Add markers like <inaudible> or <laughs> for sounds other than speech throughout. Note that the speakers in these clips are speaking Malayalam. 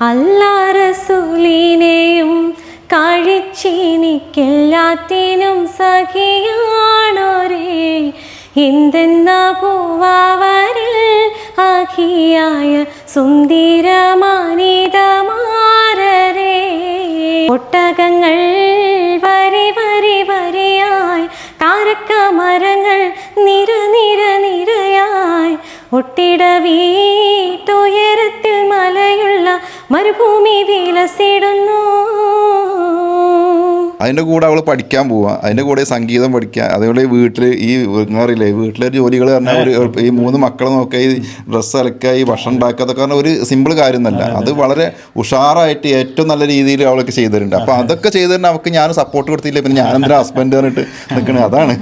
അല്ലാറസൂലിനെയും കാഴിച്ചെനിക്കെല്ലാത്തിനും സഖിയാണോരേ. എന്തെന്ന പൂവാവരിൽ അഖിയായ സുന്ദരമാനിതമാരേ ഒട്ടകങ്ങൾ വരി വരി വരിയായി കാരക്കമരങ്ങൾ നിര നിര നിരയായി ഒട്ടിട വീട്ടുയരത്തിൽ മലയുള്ള മരുഭൂമി വിലസിടുന്നു. അതിന്റെ കൂടെ അവൾ പഠിക്കാൻ പോവുക അതിന്റെ കൂടെ സംഗീതം പഠിക്കുക അതേപോലെ വീട്ടിൽ ഈ അറിയില്ലേ വീട്ടിലെ ജോലികൾ പറഞ്ഞാൽ ഒരു ഈ മൂന്ന് മക്കളെ നോക്കുക ഈ ഡ്രസ്സ് അലക്കുക ഈ ഭക്ഷണം ഉണ്ടാക്കുക അതൊക്കെ പറഞ്ഞാൽ ഒരു സിമ്പിൾ കാര്യമൊന്നുമല്ല അത് വളരെ ഉഷാറായിട്ട് ഏറ്റവും നല്ല രീതിയിൽ അവളൊക്കെ ചെയ്തിട്ടുണ്ട് അപ്പോൾ അതൊക്കെ ചെയ്തിട്ടുണ്ട് അവൾക്ക് ഞാൻ സപ്പോർട്ട് കൊടുത്തില്ല? പിന്നെ ഞാൻ എന്റെ ഹസ്ബൻഡ് പറഞ്ഞിട്ട് നിൽക്കണേ അതാണ്.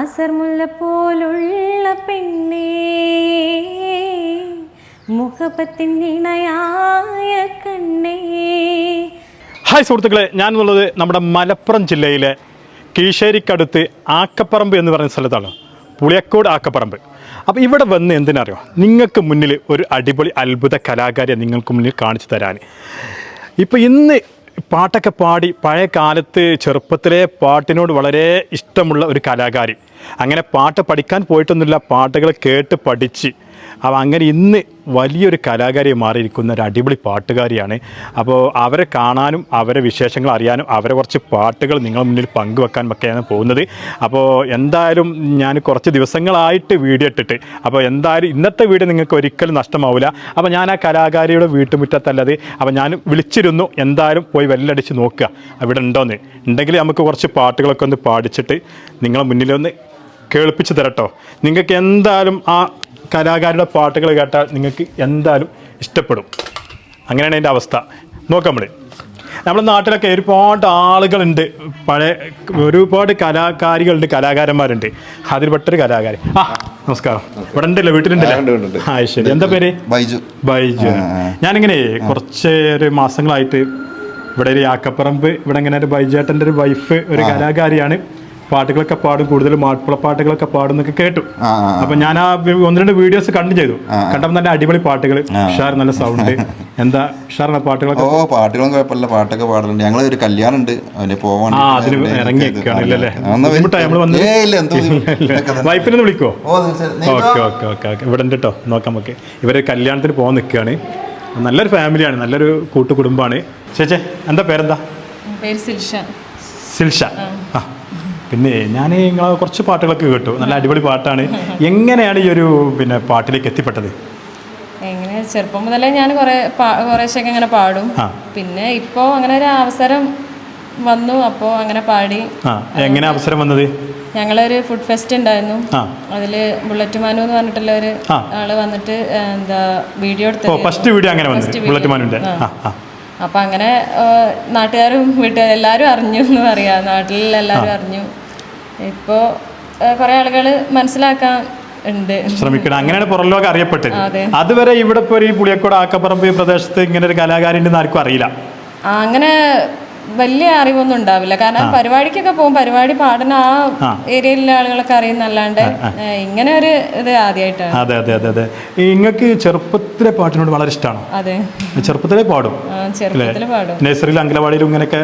അസർമുല്ല പോലുള്ള പെണ്ണേ മുഖപ്പത്തിൻ ഇണയായ കണ്ണേ. ഹായ് സുഹൃത്തുക്കളെ ഞാനെന്നുള്ളത് നമ്മുടെ മലപ്പുറം ജില്ലയിലെ കീശേരിക്കടുത്ത് ആക്കപ്പറമ്പ് എന്ന് പറയുന്ന സ്ഥലത്താണ്. പുളിയക്കോട് ആക്കപ്പറമ്പ്. അപ്പോൾ ഇവിടെ വന്ന് എന്തിനറിയോ? നിങ്ങൾക്ക് മുന്നിൽ ഒരു അടിപൊളി അത്ഭുത കലാകാരിയെ നിങ്ങൾക്ക് മുന്നിൽ കാണിച്ചു തരാൻ ഇപ്പോൾ ഇന്ന് പാട്ടൊക്കെ പാടി പഴയ കാലത്ത് ചെറുപ്പത്തിലെ പാട്ടിനോട് വളരെ ഇഷ്ടമുള്ള ഒരു കലാകാരി. അങ്ങനെ പാട്ട് പഠിക്കാൻ പോയിട്ടൊന്നുമില്ല പാട്ടുകൾ കേട്ട് പഠിച്ച്. അവ അങ്ങനെ ഇന്ന് വലിയൊരു കലാകാരിയെ മാറിയിരിക്കുന്ന ഒരു അടിപൊളി പാട്ടുകാരിയാണ്. അപ്പോൾ അവരെ കാണാനും അവരെ വിശേഷങ്ങൾ അറിയാനും അവരെ കുറച്ച് പാട്ടുകൾ നിങ്ങളുടെ മുന്നിൽ പങ്കുവെക്കാനും ഒക്കെയാണ് പോകുന്നത്. അപ്പോൾ എന്തായാലും ഞാൻ കുറച്ച് ദിവസങ്ങളായിട്ട് വീഡിയോ ഇട്ടിട്ട് അപ്പോൾ എന്തായാലും ഇന്നത്തെ വീഡിയോ നിങ്ങൾക്ക് ഒരിക്കലും നഷ്ടമാവില്ല അപ്പോൾ ഞാൻ ആ കലാകാരിയുടെ വീട്ടുമുറ്റത്തല്ലത് അപ്പോൾ ഞാൻ വിളിച്ചിരുന്നു എന്തായാലും പോയി വെല്ലടിച്ച് നോക്കുക. അവിടെ ഉണ്ടോയെന്ന് ഉണ്ടെങ്കിൽ നമുക്ക് കുറച്ച് പാട്ടുകളൊക്കെ ഒന്ന് പാടിച്ചിട്ട് നിങ്ങളെ മുന്നിലൊന്ന് കേൾപ്പിച്ച് തരട്ടോ. നിങ്ങൾക്ക് എന്തായാലും ആ കലാകാരുടെ പാട്ടുകൾ കേട്ടാൽ നിങ്ങൾക്ക് എന്തായാലും ഇഷ്ടപ്പെടും. അങ്ങനെയാണ് അതിന്റെ അവസ്ഥ. നോക്കാം നമ്മൾ നമ്മുടെ നാട്ടിലൊക്കെ ഒരുപാട് ആളുകളുണ്ട്. പഴയ ഒരുപാട് കലാകാരികളുണ്ട് കലാകാരന്മാരുണ്ട്. അതിൽപ്പെട്ടൊരു കലാകാരൻ ആ നമസ്കാരം. ഇവിടെ ഉണ്ടല്ലോ? വീട്ടിലുണ്ടല്ലോ? ആ, ശരി. എന്താ പേര്? ബൈജു. ബൈജു. ഞാനിങ്ങനെ കുറച്ച് ഒരു മാസങ്ങളായിട്ട് ഇവിടെ ഒരു യാക്കപ്പറമ്പ് ഇവിടെ ഇങ്ങനെ ഒരു ബൈജേട്ടന്റെ ഒരു വൈഫ് ഒരു കലാകാരിയാണ്. പാട്ടുകളൊക്കെ പാടും കൂടുതൽ മാപ്പിള പാട്ടുകളൊക്കെ പാടും എന്നൊക്കെ കേട്ടു. അപ്പൊ ഞാൻ ആ ഒന്ന് രണ്ട് വീഡിയോസ് കണ്ടു ചെയ്തു. കണ്ടപ്പോൾ നല്ല അടിപൊളി പാട്ടുകൾ ഉഷാർ നല്ല സൗണ്ട് എന്താ ഉഷാർ പാട്ടുകളൊക്കെ? ഓ പാട്ടുകളും കുഴപ്പമില്ല. പാട്ടൊക്കെ പാടലുണ്ട്. ഞങ്ങൾ ഒരു കല്യാണം ഉണ്ട് അതിന് പോവാണ് വൈഫിനെ വിളിക്കോ ഓക്കെ ഓക്കെ ഓക്കെ ഓക്കെ. ഇവിടെ ഉണ്ട് കേട്ടോ നോക്കാം നമുക്ക് ഇവർ കല്യാണത്തിന് പോകാൻ നിൽക്കുകയാണ്. നല്ലൊരു ഫാമിലിയാണ്. നല്ലൊരു കൂട്ടുകുടുംബമാണ്. ചേച്ചേ എന്താ പേരെന്താ? പേര് സിൽഷ. സിൽഷ. ആ. പിന്നെ ഞാൻ നിങ്ങളെ കുറച്ച് പാട്ടുകളൊക്കെ കേട്ടു. നല്ല അടിപൊളി പാട്ടാണ്. എങ്ങനെയാണ് ഈ ഒരു പിന്നെ പാട്ടിലേക്ക് എത്തിപ്പെട്ടത്? എങ്ങനെ? ചെറുപ്പം മുതലേ ഞാൻ കുറേ കുറേശ്ശൊക്കെ ഇങ്ങനെ പാടും. പിന്നെ ഇപ്പോ അങ്ങനെ ഒരു അവസരം വന്നു. അപ്പോ അങ്ങനെ പാടി. എങ്ങനെ അവസരം വന്നത്? ഞങ്ങളൊരു ഫുഡ് ഫെസ്റ്റ് ഉണ്ടായിരുന്നു. അതിൽ അതിൽ ബുള്ളറ്റ് മാനു എന്ന് പറഞ്ഞിട്ടുള്ള ഒരു ആൾ വന്നിട്ട് എന്താ വീഡിയോ എടുത്തു ഫസ്റ്റ് വീഡിയോ അങ്ങനെ. ബുള്ളറ്റ് ആ. അപ്പം അങ്ങനെ നാട്ടുകാരും വീട്ടുകാരും എല്ലാവരും അറിഞ്ഞു എന്ന് പറയാം. നാട്ടിൽ എല്ലാവരും അറിഞ്ഞു. ഇപ്പോൾ കുറേ ആളുകൾ മനസ്സിലാക്കാൻ ഉണ്ട്. ശ്രമിക്കണം അങ്ങനെയാണ് പുറം ലോകം അറിയപ്പെട്ടത്. അതുവരെ ഇവിടെ ഇപ്പോൾ ഈ പുളിയക്കോട് ആക്കപ്പറമ്പ് ഈ പ്രദേശത്ത് ഇങ്ങനെ ഒരു കലാകാരി ഉണ്ടെന്ന് ആർക്കും അറിയില്ല. അങ്ങനെ വലിയ അറിവൊന്നും ഉണ്ടാവില്ല. കാരണം പരിപാടിക്കൊക്കെ പോകും പരിപാടി പാടുന്ന ആ. ഏരിയയിലെ ആളുകളൊക്കെ അറിയുന്നല്ലാണ്ട് ഇങ്ങനെ ഒരു ഇത് ആദ്യമായിട്ടാണ് അതെ അതെ അതെ അതെ. നിങ്ങൾക്ക് ചെറുപ്പത്തിലെ പാട്ടിനോട് വളരെ ഇഷ്ടമാണ് അതെ. ചെറുപ്പത്തിലെ പാടും. ആ, പാടും. നഴ്സറിയിൽ അങ്കലവാടിയിലും ഇങ്ങനെയൊക്കെ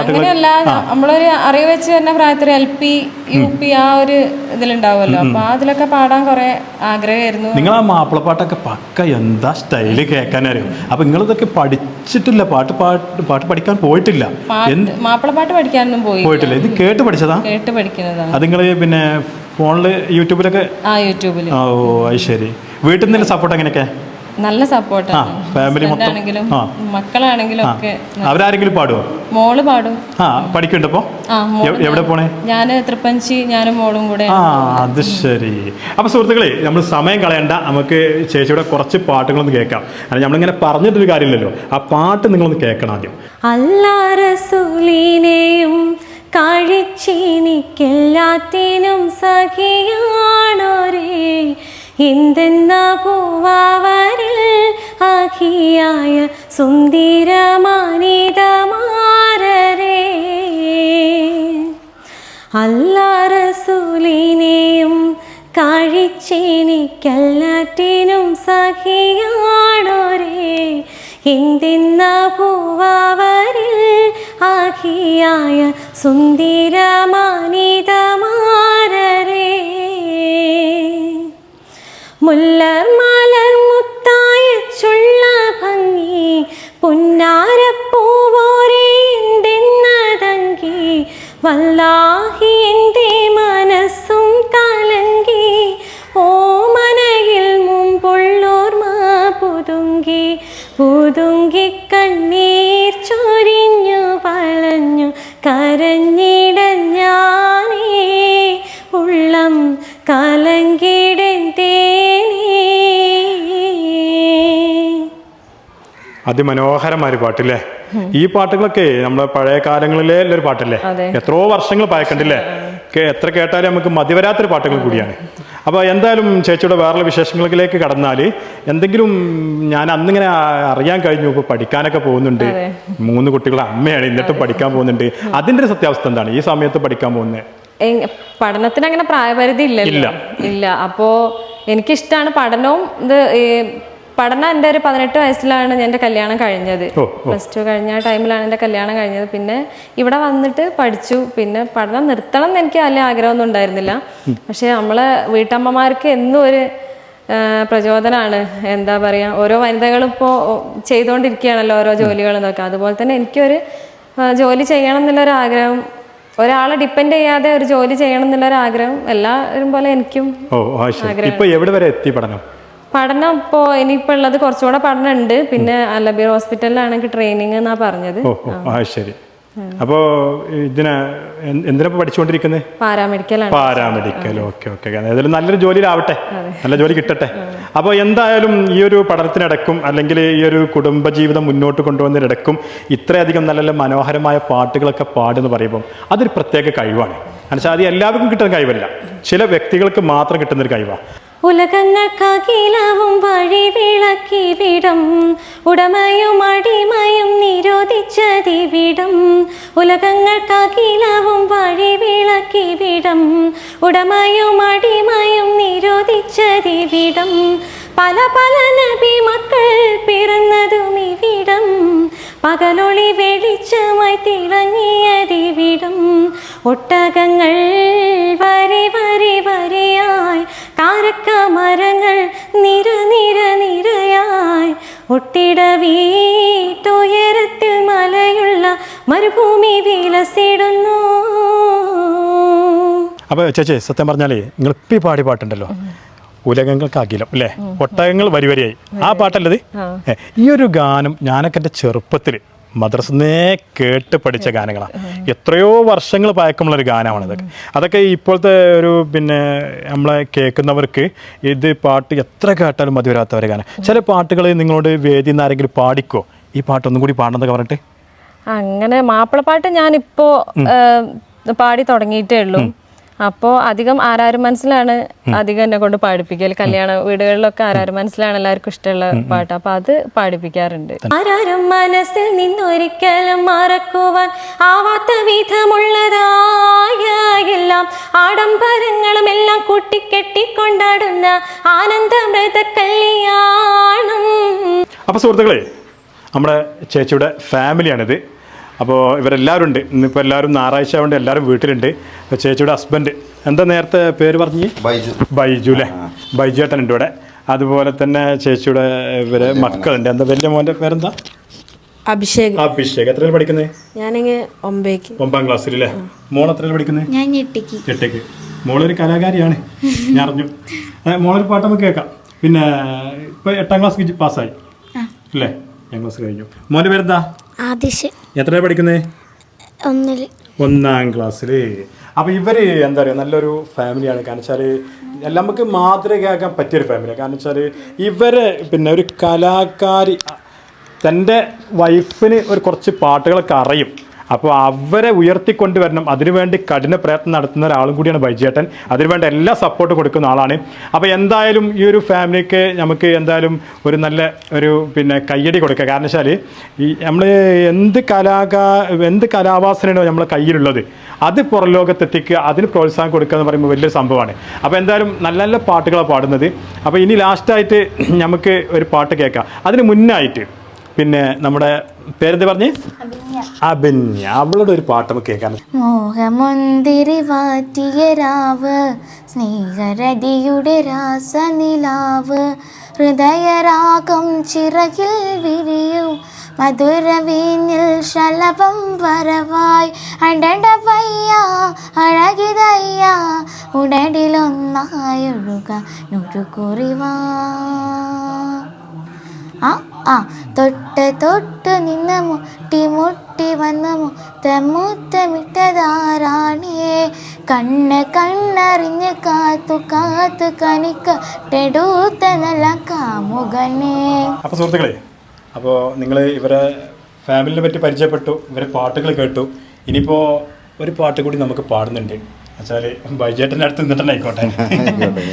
അങ്ങനെയല്ല നമ്മളൊരു അറിവ് വെച്ച് തന്നെ പ്രായത്തിൽ എൽ പി യു പി ആ ഒരു ഇതിലുണ്ടാവുമല്ലോ. അപ്പൊ അതിലൊക്കെ പാടാൻ കുറെ ആഗ്രഹമായിരുന്നു. നിങ്ങൾ ആ മാപ്പിളപ്പാട്ടൊക്കെ പക്ക എന്താ സ്റ്റൈൽ കേൾക്കാനറിയും അപ്പൊ നിങ്ങൾ ഇതൊക്കെ പഠിച്ചിട്ടില്ല. പാട്ട് പാട്ട് പാട്ട് പഠിക്കാൻ പോയിട്ടില്ല. മാപ്പിളപ്പാട്ട് പഠിക്കാനൊന്നും പോയി പോയിട്ടില്ല. ഇത് കേട്ട് പഠിച്ചതാ? കേട്ട് പഠിക്കുന്നതാണ്. അത് നിങ്ങൾ പിന്നെ ഫോണിൽ യൂട്യൂബിലൊക്കെ ആ യൂട്യൂബിൽ ഓ അത് ശരി. വീട്ടിൽ നിന്ന് സപ്പോർട്ട് എങ്ങനെയൊക്കെ നല്ല സപ്പോർട്ടാണ് ഫാമിലി ആണെങ്കിലും മക്കളാണെങ്കിലും ഒക്കെ അവരാരെങ്കിലും പാടുമോ മോൾ പാടും. ആ മോൾ എവിടെ പോണേ? ഞാൻ തൃപ്പഞ്ചി ഞാനും മോളും കൂടെ ആ അത് ശരി. അപ്പോൾ സുഹൃത്തുക്കളെ നമ്മൾ സമയം കളയണ്ട. നമുക്ക് ചേച്ചിയുടെ കുറച്ച് പാട്ടുകളൊന്ന് കേൾക്കാം. അല്ല നമ്മളിങ്ങനെ പറഞ്ഞിട്ടൊരു കാര്യമില്ലല്ലോ. ആ പാട്ട് നിങ്ങളൊന്ന് കേൾക്കണം ആദ്യം. അല്ലാറസൂലിനെയും കാഴിച്ചെനിക്കെല്ലാത്തിനും സഖിയാണോരേ. എന്തെന്ന പൂവാവരിൽ അഖിയായ സുന്ദരമാനിതമാരേ അല്ലാറസൂലിനെയും കാഴിച്ചേനി എനിക്കെല്ലാറ്റിനും സഖിയാണോരേ. എന്തെന്ന പൂവാവരിൽ ആഖിയായ സുന്ദരമാനിതമാരരേ. മുല്ലർ മാലർ മുത്തായ ചുള്ള ഭംഗി പുന്നാരപ്പൂവോരേ എന്തെന്നതങ്കി വല്ലാഹി എന്റെ മനസ്സും കലങ്കി ഓ മനയിൽ മുമ്പുള്ളോർമ പുതുങ്കി പുതുങ്കി കണ്ണീർ ചൊരിഞ്ഞു വളഞ്ഞു കരഞ്ഞിടഞ്ഞാനേ അതിമനോഹരമായ ഒരു പാട്ടില്ലേ? ഈ പാട്ടുകളൊക്കെ നമ്മളെ പഴയ കാലങ്ങളിലെ ഒരു പാട്ടല്ലേ? എത്രയോ വർഷങ്ങൾ പഴക്കണ്ടില്ലേ എത്ര കേട്ടാലും നമുക്ക് മതിവരാത്തൊരു പാട്ടുകൾ കൂടിയാണ്. അപ്പോൾ എന്തായാലും ചേച്ചിയുടെ വേറെ വിശേഷങ്ങളിലേക്ക് കടന്നാൽ എന്തെങ്കിലും ഞാൻ അന്നിങ്ങനെ അറിയാൻ കഴിഞ്ഞു ഇപ്പോൾ പഠിക്കാനൊക്കെ പോകുന്നുണ്ട്. മൂന്ന് കുട്ടികളുടെ അമ്മയാണ് എന്നിട്ടും പഠിക്കാൻ പോകുന്നുണ്ട്. അതിന്റെ ഒരു സത്യാവസ്ഥ എന്താണ്? ഈ സമയത്ത് പഠിക്കാൻ പോകുന്നത്? പഠനത്തിന് അങ്ങനെ പ്രായപരിധി ഇല്ല. ഇല്ല. അപ്പോ എനിക്കിഷ്ടമാണ് പഠനവും ഇത് പഠനം എന്റെ ഒരു പതിനെട്ട് വയസ്സിലാണ് എന്റെ കല്യാണം കഴിഞ്ഞത്. പ്ലസ് ടു കഴിഞ്ഞ ടൈമിലാണ് എന്റെ കല്യാണം കഴിഞ്ഞത്. പിന്നെ ഇവിടെ വന്നിട്ട് പഠിച്ചു. പിന്നെ പഠനം നിർത്തണം എന്ന് എനിക്ക് വലിയ ആഗ്രഹമൊന്നും ഉണ്ടായിരുന്നില്ല. പക്ഷെ നമ്മളെ വീട്ടമ്മമാർക്ക് എന്നും ഒരു പ്രചോദനമാണ് എന്താ പറയുക ഓരോ വനിതകളും ഇപ്പോൾ ചെയ്തുകൊണ്ടിരിക്കുകയാണല്ലോ ഓരോ ജോലികളും എന്നൊക്കെ അതുപോലെ തന്നെ എനിക്കൊരു ജോലി ചെയ്യണം എന്നുള്ളൊരു ആഗ്രഹം ഒരാളെ ഡിപ്പെൻഡ് ചെയ്യാതെ ഒരു ജോലി ചെയ്യണം എന്നുള്ളൊരു ആഗ്രഹം എല്ലാവരും പോലെ എനിക്കും ഓ ആ ശരി. ഇപ്പൊ എവിടെ വരെ എത്തി പഠനം? പഠനം ഇപ്പോ ഇനിയിപ്പോ ഉള്ളത് കുറച്ചുകൂടെ പഠനം ഉണ്ട് പിന്നെ അലബീർ ഹോസ്പിറ്റലിലാണെങ്കിൽ ട്രെയിനിങ് എന്നാ പറഞ്ഞത്. ഓ ഓ ആ. ശരി അപ്പോൾ ഇതിനെ എന്ത്- എന്തിനാ ഇപ്പൊ പഠിച്ചുകൊണ്ടിരിക്കുന്നത് പാരാമെഡിക്കലാണ്. പാരാമെഡിക്കൽ. Okay okay. ഏതായാലും നല്ലൊരു ജോലിയിലാവട്ടെ. നല്ല ജോലി കിട്ടട്ടെ. അപ്പോൾ എന്തായാലും ഈ ഒരു പഠനത്തിനിടക്കും അല്ലെങ്കിൽ ഈ ഒരു കുടുംബജീവിതം മുന്നോട്ട് കൊണ്ടുവന്നതിനിടക്കും ഇത്രയധികം നല്ല നല്ല മനോഹരമായ പാട്ടുകളൊക്കെ പാടുന്ന് പറയുമ്പോൾ അതൊരു പ്രത്യേക കഴിവാണ്. എന്നുവെച്ചാൽ അത് എല്ലാവർക്കും കിട്ടുന്ന കഴിവല്ല. ചില വ്യക്തികൾക്ക് മാത്രം കിട്ടുന്നൊരു കഴിവാണ് ഉലകങ്ങൾക്കകിലവും വഴി വിളക്കിവിടം ഉടമയും അടിമയും നിരോധിച്ചതിവിടം. ഉലകങ്ങൾക്കകിലവും വഴി വിളക്കിവിടം ഉടമയും അടിമയും നിരോധിച്ചതിവിടം. പല പല നബി മക്കൾ പിറന്നതും ഇവിടം. പകലൊളി വെളിച്ചമായി തിളങ്ങിയതിവിടം ഒട്ടകങ്ങൾ വരി വരി വരിയായി. കാരക്ക മരങ്ങൾ നിര നിര നിരയായി. ഒട്ടിട വീട്ടുയരത്തിൽ മലയുള്ള മരുഭൂമി വിലസിടുന്നു. അപ്പോൾ ചേച്ചി സത്യം പറഞ്ഞാലേ നിങ്ങൾ പാടി പാട്ടുണ്ടല്ലോ. ഉലകങ്ങൾക്ക് അഖിലം അല്ലേ ഒട്ടകങ്ങൾ വരിവരിയായി ആ പാട്ടല്ലത്? ഈ ഒരു ഗാനം ഞാനൊക്കെ എന്റെ ചെറുപ്പത്തിൽ മദ്രസന്നേ കേട്ട് പഠിച്ച ഗാനങ്ങളാണ് എത്രയോ വർഷങ്ങൾ പഴക്കമുള്ള ഒരു ഗാനമാണ് ഇതൊക്കെ അതൊക്കെ ഇപ്പോഴത്തെ ഒരു പിന്നെ നമ്മളെ കേൾക്കുന്നവർക്ക് ഇത് പാട്ട് എത്ര കേട്ടാലും മതി വരാത്ത ഒരു ഗാനം. ചില പാട്ടുകൾ നിങ്ങളോട് വേദിയിൽ നിന്ന് ആരെങ്കിലും പാടിക്കോ? ഈ പാട്ട് ഒന്നും കൂടി പാടണമെന്നൊക്കെ പറഞ്ഞിട്ട്? അങ്ങനെ മാപ്പിളപ്പാട്ട് ഞാനിപ്പോ പാടി തുടങ്ങിയിട്ടേ ഉള്ളൂ. അപ്പോൾ അധികം ആരാരും മനസ്സിലാണ് അധികം എന്നെ കൊണ്ട് പാടിപ്പിക്കൽ കല്യാണ വീടുകളിലൊക്കെ ആരാരും മനസ്സിലാണ് എല്ലാവർക്കും ഇഷ്ടമുള്ള പാട്ട്. അപ്പൊ അത് പാടിപ്പിക്കാറുണ്ട്. ആരാരും മനസ്സിൽ നിന്നൊരിക്കലും മറക്കുവാൻ ആവാത്ത വിധമുള്ളതായ എല്ലാം ആഡംബരങ്ങളും എല്ലാം കൂട്ടിക്കെട്ടിക്കൊണ്ടാടുന്ന ആനന്ദമൃത കല്യാണം അപ്പൊ സുഹൃത്തുക്കളെ നമ്മുടെ ചേച്ചിയുടെ ഫാമിലിയാണിത്. അപ്പോൾ ഇവരെല്ലാവരും ഉണ്ട് ഇന്നിപ്പോൾ എല്ലാവരും ഞായറാഴ്ച ആയതുകൊണ്ട് എല്ലാവരും വീട്ടിലുണ്ട്. ചേച്ചിയുടെ ഹസ്ബൻഡ് എന്താ നേരത്തെ പേര് പറഞ്ഞ്? ബൈജു. ബൈജു അല്ലേ ബൈജു ഏട്ടനുണ്ട് ഇവിടെ. അതുപോലെ തന്നെ ചേച്ചിയുടെ ഇവരെ മക്കളുണ്ട്. എന്താ വലിയ മോന്റെ പേരെന്താ? അഭിഷേക്. അഭിഷേക്. എത്രയിൽ പഠിക്കുന്നത് ഞാനിങ്ങനെ ഒമ്പേക്ക്. ഒമ്പതാം ക്ലാസ്സിൽ അല്ലേ മോൾ എത്രയിൽ പഠിക്കുന്നത് ഞാൻ ഞെട്ടിക്ക്. മോളൊരു കലാകാരിയാണ്. ഞാൻ അറിഞ്ഞു. മോളൊരു പാട്ട് നമുക്ക് കേൾക്കാം. പിന്നെ ഇപ്പൊ എട്ടാം ക്ലാസ് പാസ്സായി. അല്ലേ എട്ടാം ക്ലാസ് കഴിഞ്ഞു. മോന്റെ പേരെന്താ? ആദിശ്. എത്രയാണ് പഠിക്കുന്നത് ഒന്നിൽ. ഒന്നാം ക്ലാസ്സിൽ അപ്പോൾ ഇവർ എന്താ പറയുക നല്ലൊരു ഫാമിലിയാണ് കാരണം വെച്ചാൽ എല്ലാം നമുക്ക് മാതൃകയാക്കാൻ പറ്റിയൊരു ഫാമിലിയാണ് കാരണം വെച്ചാൽ ഇവരെ പിന്നെ ഒരു കലാകാരി തന്റെ വൈഫിന് ഒരു കുറച്ച് പാട്ടുകളൊക്കെ അറിയും. അപ്പോൾ അവരെ ഉയർത്തിക്കൊണ്ടുവരണം. അതിനുവേണ്ടി കഠിന പ്രയത്നം നടത്തുന്ന ഒരാളും കൂടിയാണ് ബൈജേട്ടൻ അതിനുവേണ്ട എല്ലാ സപ്പോർട്ട് കൊടുക്കുന്ന ആളാണ്. അപ്പോൾ എന്തായാലും ഈ ഒരു ഫാമിലിക്ക് നമുക്ക് എന്തായാലും ഒരു നല്ല ഒരു പിന്നെ കയ്യടി കൊടുക്കുക. കാരണം വെച്ചാൽ ഈ നമ്മൾ എന്ത് കലാകാ എന്ത് കലാവാസനയാണോ നമ്മളെ കയ്യിലുള്ളത് അത് പുറം ലോകത്തെത്തിക്കുക അതിന് പ്രോത്സാഹനം കൊടുക്കുക എന്ന് പറയുമ്പോൾ വലിയൊരു സംഭവമാണ്. അപ്പോൾ എന്തായാലും നല്ല നല്ല പാട്ടുകളാണ് പാടുന്നത്. അപ്പോൾ ഇനി ലാസ്റ്റായിട്ട് നമുക്ക് ഒരു പാട്ട് കേൾക്കാം. അതിന് മുന്നായിട്ട് പിന്നെ നമ്മുടെ പേരെന്ത് പറഞ്ഞ്? അഭിന്യ അവളോട് ഒരു പാട്ട് നമുക്ക് കേൾക്കാൻ. മോഹമുന്തിരി വാറ്റിയ രാവ് സ്നേഹരതിയുടെ രാസനിലാവ് ഹൃദയരാഗം ചിറകിൽ വിരിയും മധുരവീഞ്ഞിൽ ശലഭം വരവായി പയ്യ അഴകിതയ്യ ഉടടിലൊന്നായൊഴുക നുറുകുറിവാ ആ? ആ തൊട്ട് തൊട്ട് നിന്ന് മുട്ടി മുട്ടി വന്ന് മുത്തമുത്തമിട്ടതാരാണേ കണ്ണ് കണ്ണറിഞ്ഞ് കാത്തു കാത്തു കണിക്ക ടെടൂത്ത നല്ല കാമുകനെ. അപ്പോൾ സുഹൃത്തുക്കളെ അപ്പോൾ നിങ്ങൾ ഇവരെ ഫാമിലിനെ പറ്റി പരിചയപ്പെട്ടു ഇവരെ പാട്ടുകൾ കേട്ടു. ഇനിയിപ്പോൾ ഒരു പാട്ട് കൂടി നമുക്ക് പാടുന്നുണ്ട്. വെച്ചാൽ ബൈജേട്ടന്റെ അടുത്ത് നിന്നിട്ട് ആയിക്കോട്ടെ.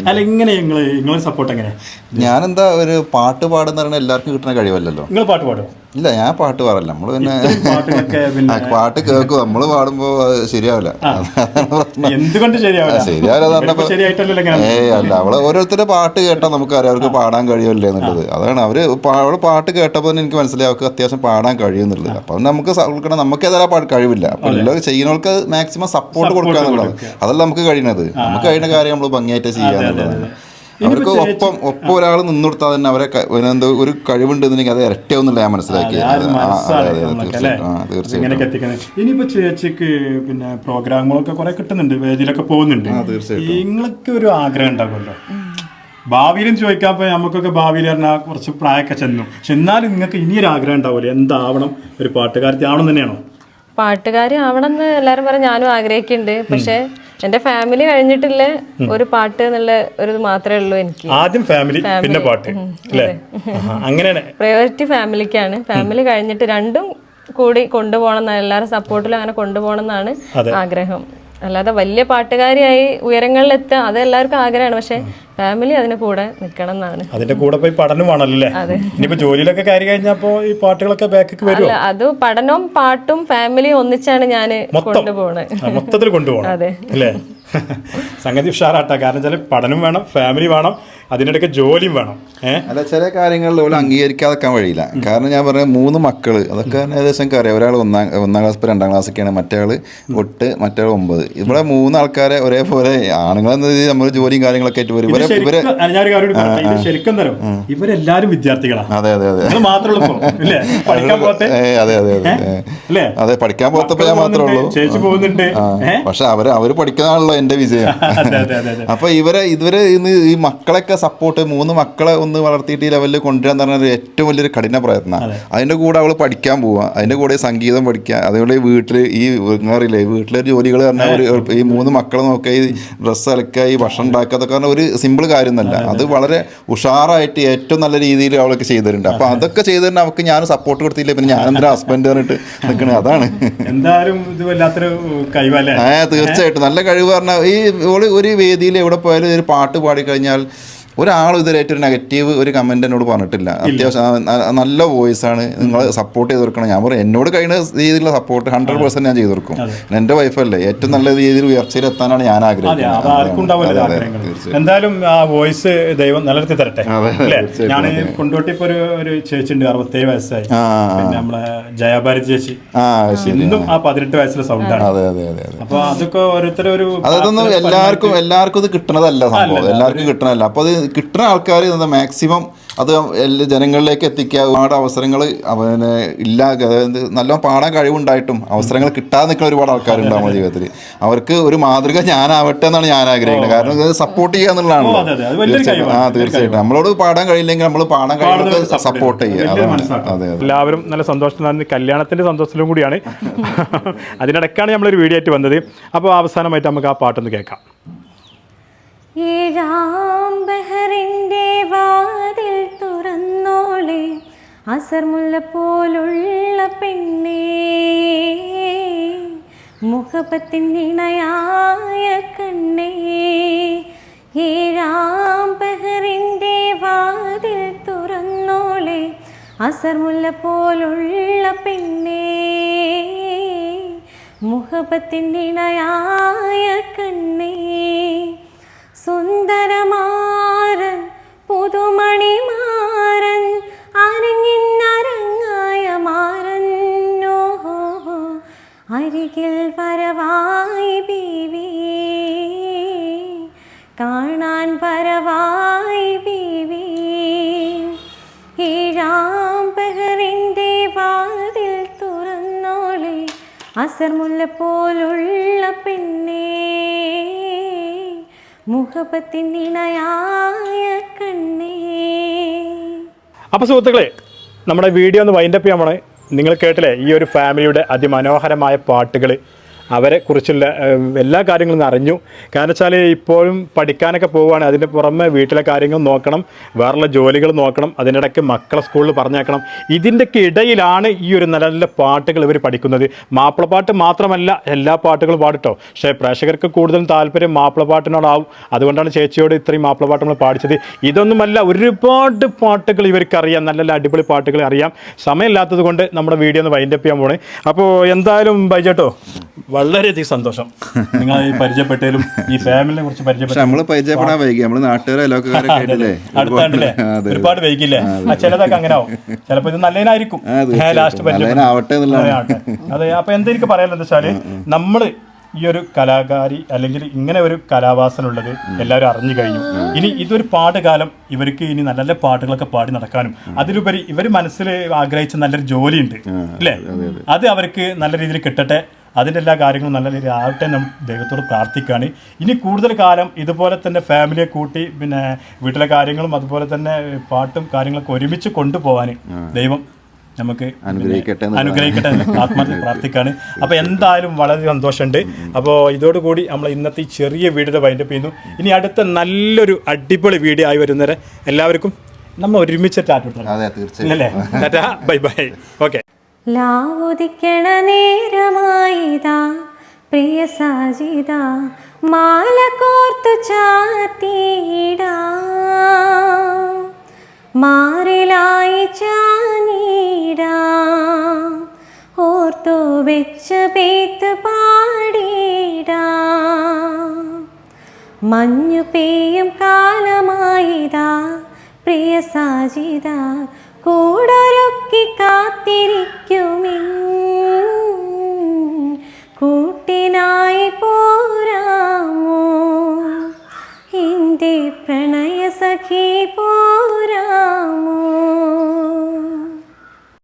അല്ല ഇങ്ങനെ നിങ്ങൾ സപ്പോർട്ട് എങ്ങനെ ഞാനെന്താ ഒരു പാട്ട് പാടുന്ന പറഞ്ഞാൽ എല്ലാവർക്കും കിട്ടുന്ന കഴിവല്ലല്ലോ? നിങ്ങൾ പാട്ട് പാടുമോ ഇല്ല ഞാൻ പാട്ട് പാടില്ല. നമ്മൾ പിന്നെ പാട്ട് കേൾക്കും. നമ്മൾ പാടുമ്പോ ശരിയാവില്ല. എന്തുകൊണ്ട് ശരിയാവില്ല? ഏയ് അല്ല അവളെ ഓരോരുത്തരുടെ പാട്ട് കേട്ടാൽ നമുക്ക് അവർക്ക് പാടാൻ കഴിയുമല്ലേ എന്നുള്ളത്. അതാണ് അവർ അവൾ പാട്ട് കേട്ടപ്പോൾ തന്നെ എനിക്ക് മനസ്സിലായി അവർക്ക് അത്യാവശ്യം പാടാൻ കഴിയുന്നുള്ളത് അപ്പൊ നമുക്ക് കൊടുക്കണം നമുക്ക് ഏതായാലും പാട്ട് കഴിവില്ല. അപ്പൊ എല്ലാവരും ചെയ്യുന്നവർക്ക് മാക്സിമം സപ്പോർട്ട് കൊടുക്കുക. എന്നുള്ളത് അതല്ല നമുക്ക് കഴിയുന്നത് നമുക്ക് കഴിയുന്ന കാര്യം നമ്മൾ ഭംഗിയായിട്ട് ചെയ്യുക എന്നുള്ളതാണ് അവർക്ക് ഒപ്പം ഒപ്പം ഒരാൾ നിന്നുകൊടുത്താൽ തന്നെ അവരെ എന്തോ ഒരു കഴിവുണ്ടെന്നുണ്ടെങ്കിൽ അത് ഇരട്ടിയാവുന്നില്ല ഞാൻ മനസ്സിലാക്കി ഇനിയിപ്പോ ചേച്ചിക്ക് പിന്നെ പ്രോഗ്രാമുകളൊക്കെ കുറെ കിട്ടുന്നുണ്ട് വേദിയിലൊക്കെ പോകുന്നുണ്ട്. നിങ്ങൾക്ക് ഒരു ആഗ്രഹം ഉണ്ടാകുമല്ലോ ഭാവിയിലും ചോദിക്കാൻ പോയി നമുക്കൊക്കെ ഭാവിയിൽ പറഞ്ഞാൽ കുറച്ച് പ്രായമൊക്കെ ചെന്നു. പക്ഷെ എന്നാലും നിങ്ങൾക്ക് ഇനിയൊരു ആഗ്രഹം ഉണ്ടാവില്ലേ എന്താവണം? ഒരു പാട്ടുകാരത്തി ആവണം തന്നെയാണോ? പാട്ടുകാരി ആവണം എന്ന് എല്ലാരും പറഞ്ഞ് ഞാനും ആഗ്രഹിക്കുന്നുണ്ട്. പക്ഷെ എന്റെ ഫാമിലി കഴിഞ്ഞിട്ടില്ല? ഒരു പാട്ട് എന്നുള്ള ഒരു മാത്രമേ ഉള്ളൂ എനിക്ക്. ആദ്യം ഫാമിലി പിന്നെ പാട്ട് അല്ലേ? അങ്ങനെയാണ്. പ്രയോറിറ്റി ഫാമിലിക്കാണ് ഫാമിലി കഴിഞ്ഞിട്ട് രണ്ടും കൂടി കൊണ്ടുപോകണം എല്ലാവരും സപ്പോർട്ടിലും അങ്ങനെ കൊണ്ടുപോകണം എന്നാണ് ആഗ്രഹം. അല്ലാതെ വലിയ പാട്ടുകാരിയായി ഉയരങ്ങളിൽ എത്തുക അത് എല്ലാവർക്കും ആഗ്രഹമാണ്. പക്ഷെ ഫാമിലി അതിന് കൂടെ നിൽക്കണം എന്നാണ്. അതിന്റെ കൂടെ പോയി പഠനം ഇനിയിപ്പോ ജോലിയിലൊക്കെ കയറി കഴിഞ്ഞപ്പോ ഈ പാട്ടുകളൊക്കെ ബാക്കിക്ക് വരും അത് പഠനവും പാട്ടും ഫാമിലിയും ഒന്നിച്ചാണ് ഞാൻ ആ, മൊത്തത്തിൽ കൊണ്ടുപോകണം. അതെ. അല്ലേ? <laughs> സംഗതി ഉഷാറാട്ടാ. കാരണം വെച്ചാൽ പഠനം വേണം ഫാമിലി വേണം. അതിനിടയ്ക്ക് ജോലിയും വേണം. അല്ല ചില കാര്യങ്ങളിൽ ഓൽ അംഗീകരിക്കാതെക്കാൻ വഴിയില്ല കാരണം ഞാൻ പറഞ്ഞ മൂന്ന് മക്കൾ അതൊക്കെ ഏകദേശം കാര്യം അറിയാം. ഒരാൾ ഒന്നാം ഒന്നാം ക്ലാസ് ഇപ്പം രണ്ടാം ക്ലാസ്സൊക്കെയാണ് ഒട്ട് മറ്റേ ആൾ ഒമ്പത്. ഇവിടെ മൂന്ന് ആൾക്കാരെ ഒരേപോലെ ആണുങ്ങളെന്ന നമ്മൾ ജോലിയും കാര്യങ്ങളൊക്കെ ആയിട്ട് വരും. ഇവരെ ഇവരെ ശരിക്കും തരും. ഇവരെല്ലാരും വിദ്യാർത്ഥികളാണ് അതെ അതെ അതെ. അതെ <laughs> അതെ അതെ. അതെ പഠിക്കാൻ പോകത്തപ്പോ ഞാൻ മാത്രമേ ഉള്ളൂ. പക്ഷെ അവർ അവർ പഠിക്കുന്നതാണല്ലോ എന്റെ വിജയം. അപ്പൊ ഇവരെ ഇവരെ ഇന്ന് ഈ മക്കളെയൊക്കെ സപ്പോർട്ട് മൂന്ന് മക്കളെ ഒന്ന് വളർത്തിയിട്ട് ഈ ലെവലിൽ കൊണ്ടുവരാൻ പറഞ്ഞാൽ ഏറ്റവും വലിയൊരു കഠിന പ്രയത്നമാണ് അതിന്റെ കൂടെ അവൾ പഠിക്കാൻ പോവുക അതിന്റെ കൂടെ സംഗീതം പഠിക്കുക അതേപോലെ വീട്ടിൽ ഈ അറിയില്ലേ വീട്ടിലെ ജോലികൾ പറഞ്ഞാൽ ഒരു ഈ മൂന്ന് മക്കളെ നോക്കുക ഈ ഡ്രസ്സ് അലക്കുക ഈ ഭക്ഷണം ഉണ്ടാക്കുക അതൊക്കെ പറഞ്ഞാൽ ഒരു സിമ്പിൾ കാര്യമൊന്നുമല്ല. അത് വളരെ ഉഷാറായിട്ട് ഏറ്റവും നല്ല രീതിയിൽ അവളൊക്കെ ചെയ്തിട്ടുണ്ട്. അപ്പോൾ അതൊക്കെ ചെയ്തിട്ടുണ്ട് അവൾക്ക് ഞാൻ സപ്പോർട്ട് കൊടുത്തില്ല? പിന്നെ ഞാൻ എന്തൊരു ഹസ്ബൻഡ് പറഞ്ഞിട്ട് നിൽക്കണേ അതാണ്. എന്തായാലും ഇത് വല്ലാത്തൊരു തീർച്ചയായിട്ടും. നല്ല കഴിവ് പറഞ്ഞാൽ ഈ ഒരു വേദിയിൽ എവിടെ പോയാലും ഒരു പാട്ട് പാടിക്കഴിഞ്ഞാൽ ഒരാളും ഇതുവരെയായിട്ട് ഒരു നെഗറ്റീവ് ഒരു കമന്റ് എന്നോട് പറഞ്ഞിട്ടില്ല. അത്യാവശ്യം നല്ല വോയിസ് ആണ്. നിങ്ങൾ സപ്പോർട്ട് ചെയ്ത് കൊടുക്കണം. ഞാൻ പറയും എന്നോട് കഴിഞ്ഞ രീതിയിലുള്ള സപ്പോർട്ട് ഹൺഡ്രഡ് പെർസെന്റ് ഞാൻ ചെയ്തു കൊടുക്കും. എന്റെ വൈഫല്ലേ ഏറ്റവും നല്ല രീതിയിൽ ഉയർച്ചയിൽ എത്താനാണ് ഞാൻ ആഗ്രഹിക്കുന്നത്. എന്തായാലും ആ വോയിസ് ദൈവം നിലനിർത്തി തരട്ടെ. ഞാൻ. കൊണ്ടോട്ടി ഇപ്പൊ ഒരു ഒരു ചേച്ചിണ്ട് അറുപത്തേഴ് വയസ്സായി. നമ്മളെ ജയാഭാരതി ചേച്ചി. ആ ഇന്നും ആ. പതിനെട്ട് വയസ്സിലെ സൗണ്ടാണ് അതെ അതെ അപ്പൊ അതൊക്കെ ഓരോരുത്തരും ഒരു അതൊന്നും എല്ലാവർക്കും എല്ലാവർക്കും ഇത് കിട്ടണതല്ല സംഭവം. എല്ലാവർക്കും കിട്ടണതല്ല. അപ്പൊ അത് കിട്ടുന്ന ആൾക്കാർ മാക്സിമം അത് എല്ലാ ജനങ്ങളിലേക്ക് എത്തിക്കുക ഒരുപാട് അവസരങ്ങൾ അവനെ ഇല്ല അതായത് നല്ല പാടാൻ കഴിവുണ്ടായിട്ടും അവസരങ്ങൾ കിട്ടാതെ നിൽക്കുന്ന ഒരുപാട് ആൾക്കാരുണ്ട് നമ്മുടെ ജീവിതത്തിൽ അവർക്ക് ഒരു മാതൃക ഞാനാവട്ടെ എന്നാണ് ഞാൻ ആഗ്രഹിക്കുന്നത്. കാരണം ഇത് സപ്പോർട്ട് ചെയ്യുക എന്നുള്ളതാണല്ലോ. തീർച്ചയായിട്ടും. ആ തീർച്ചയായിട്ടും. നമ്മളോട് പാടാൻ കഴിയില്ലെങ്കിൽ നമ്മൾ പാടാൻ കഴിയുന്നത് സപ്പോർട്ട് ചെയ്യുക. അതാണ്. അതെ അതെ. എല്ലാവരും നല്ല സന്തോഷത്തിലാണ് കല്യാണത്തിന്റെ സന്തോഷത്തിലും കൂടിയാണ്. അതിനിടയ്ക്കാണ് നമ്മളൊരു വീഡിയോ ആയിട്ട് വന്നത്. അപ്പോൾ അവസാനമായിട്ട് നമുക്ക് ആ പാട്ടൊന്ന് കേൾക്കാം. ഏഴാം അസർമുല്ല പോലുള്ള പെണ്ണേ മുഖപത്തിൻ ഇണയായ കണ്ണേ ഏഴാം പെഹറിന്റെ വാതിൽ തുറന്നോളെ അസർമുല്ല പോലുള്ള പെണ്ണേ മുഖപത്തിൻ ഇണയായ കണ്ണേ. സുന്ദരമാരൻ പുതുമണിമാരൻ അസർമുല്ല പോലുള്ള പെണ്ണേ മുഖപത്തിൻ ഇണയായ കണ്ണേ. അപ്പോൾ സുഹൃത്തുക്കളെ നമ്മുടെ വീഡിയോ ഒന്ന് വൈൻഡപ്പ് ചെയ്യാൻ പോണേ. നിങ്ങൾ കേട്ടില്ലേ ഈ ഒരു ഫാമിലിയുടെ അതിമനോഹരമായ പാട്ടുകൾ അവരെ കുറിച്ചുള്ള എല്ലാ കാര്യങ്ങളും അറിഞ്ഞു. കാരണം വെച്ചാൽ ഇപ്പോഴും പഠിക്കാനൊക്കെ പോവുകയാണ്. അതിന്റെ പുറമെ വീട്ടിലെ കാര്യങ്ങൾ നോക്കണം വേറെയുള്ള ജോലികൾ നോക്കണം അതിനിടയ്ക്ക് മക്കളെ സ്കൂളിൽ പറഞ്ഞേക്കണം ഇതിന്റെയൊക്കെ ഇടയിലാണ് ഈ ഒരു നല്ല നല്ല പാട്ടുകൾ ഇവർ പഠിക്കുന്നത്. മാപ്പിളപ്പാട്ട് മാത്രമല്ല എല്ലാ പാട്ടുകളും പാടിട്ടോ? പക്ഷേ പ്രേക്ഷകർക്ക് കൂടുതലും താല്പര്യം മാപ്പിളപ്പാട്ടിനോടാവും. അതുകൊണ്ടാണ് ചേച്ചിയോട് ഇത്രയും മാപ്പിളപ്പാട്ട് നമ്മൾ പാടിച്ചത്. ഇതൊന്നുമല്ല ഒരുപാട് പാട്ടുകൾ ഇവർക്കറിയാം. നല്ല നല്ല അടിപൊളി പാട്ടുകൾ അറിയാം. സമയമില്ലാത്തത് കൊണ്ട് നമ്മുടെ വീഡിയോ ഒന്ന് വൈൻഡപ്പ് ചെയ്യാൻ പോണേ. അപ്പോൾ എന്തായാലും ബൈജേട്ടോ. വളരെയധികം സന്തോഷം. നിങ്ങൾ ഈ പരിചയപ്പെട്ടതിലും ഈ ഫാമിലിനെ കുറിച്ച് പരിചയപ്പെട്ട നമ്മൾ പരിചയപ്പെടാൻ വൈകി നമ്മൾ നാട്ടുകാരെ അടുത്താണ്ടല്ലേ ഒരുപാട് വൈകില്ലേ ചിലതൊക്കെ അങ്ങനെ ആവും ചിലപ്പോ ഇത് നല്ലതിനായിരിക്കും. ലാസ്റ്റ് പരിചയം. അതെ അപ്പൊ എന്തെനിക്ക് പറയാനുള്ളത് വെച്ചാൽ നമ്മൾ ഈ ഒരു കലാകാരി അല്ലെങ്കിൽ ഇങ്ങനെ ഒരു കലാവാസനുള്ളത് എല്ലാവരും അറിഞ്ഞു കഴിഞ്ഞു. ഇനി ഇതൊരു പാട്ടുകാലം ഇവർക്ക് ഇനി നല്ല നല്ല പാട്ടുകളൊക്കെ പാടി നടക്കാനും അതിലുപരി ഇവർ മനസ്സിൽ ആഗ്രഹിച്ച നല്ലൊരു ജോലിയുണ്ട് അല്ലേ അത് അവർക്ക് നല്ല രീതിയിൽ കിട്ടട്ടെ. അതിന്റെ എല്ലാ കാര്യങ്ങളും നല്ല രീതിയിൽ ആവട്ടെ നമ്മൾ ദൈവത്തോട് പ്രാർത്ഥിക്കുകയാണ്. ഇനി കൂടുതൽ കാലം ഇതുപോലെ തന്നെ ഫാമിലിയെ കൂട്ടി പിന്നെ വീട്ടിലെ കാര്യങ്ങളും അതുപോലെ തന്നെ പാട്ടും കാര്യങ്ങളൊക്കെ ഒരുമിച്ച് കൊണ്ടുപോകാൻ ദൈവം നമുക്ക് അനുഗ്രഹിക്കട്ടെ അനുഗ്രഹിക്കട്ടെ ആത്മാർത്ഥ <laughs> പ്രാർത്ഥിക്കാണ്. അപ്പോൾ എന്തായാലും വളരെ സന്തോഷമുണ്ട്. അപ്പോൾ ഇതോടുകൂടി നമ്മൾ ഇന്നത്തെ ഈ ചെറിയ വീഡിയോ വൈൻഡപ്പ് ചെയ്യുന്നു. ഇനി അടുത്ത നല്ലൊരു അടിപൊളി വീഡിയോ ആയി വരുന്നവരെ എല്ലാവർക്കും നമ്മൾ ഒരുമിച്ച് അല്ലേ ടാറ്റ ബൈ ബൈ ഓക്കെ ലാവുദിക്കണ നേരമായിതാ. പ്രിയ സാജിത മാല കോർത്തു ചാത്തിയിടാ. മാറിലായി പാടിടാം. ഓർത്തു പേത്ത് പാടിടാം. മഞ്ഞു പെയ്യും കാലമായിതാ. പ്രിയ സാജിത കൂടൊരൊക്കെ കാത്തിരിക്കുമി കൂട്ടിനായി പോരാമോ? എന്റെ പ്രണയ സഖി പോരാമോ?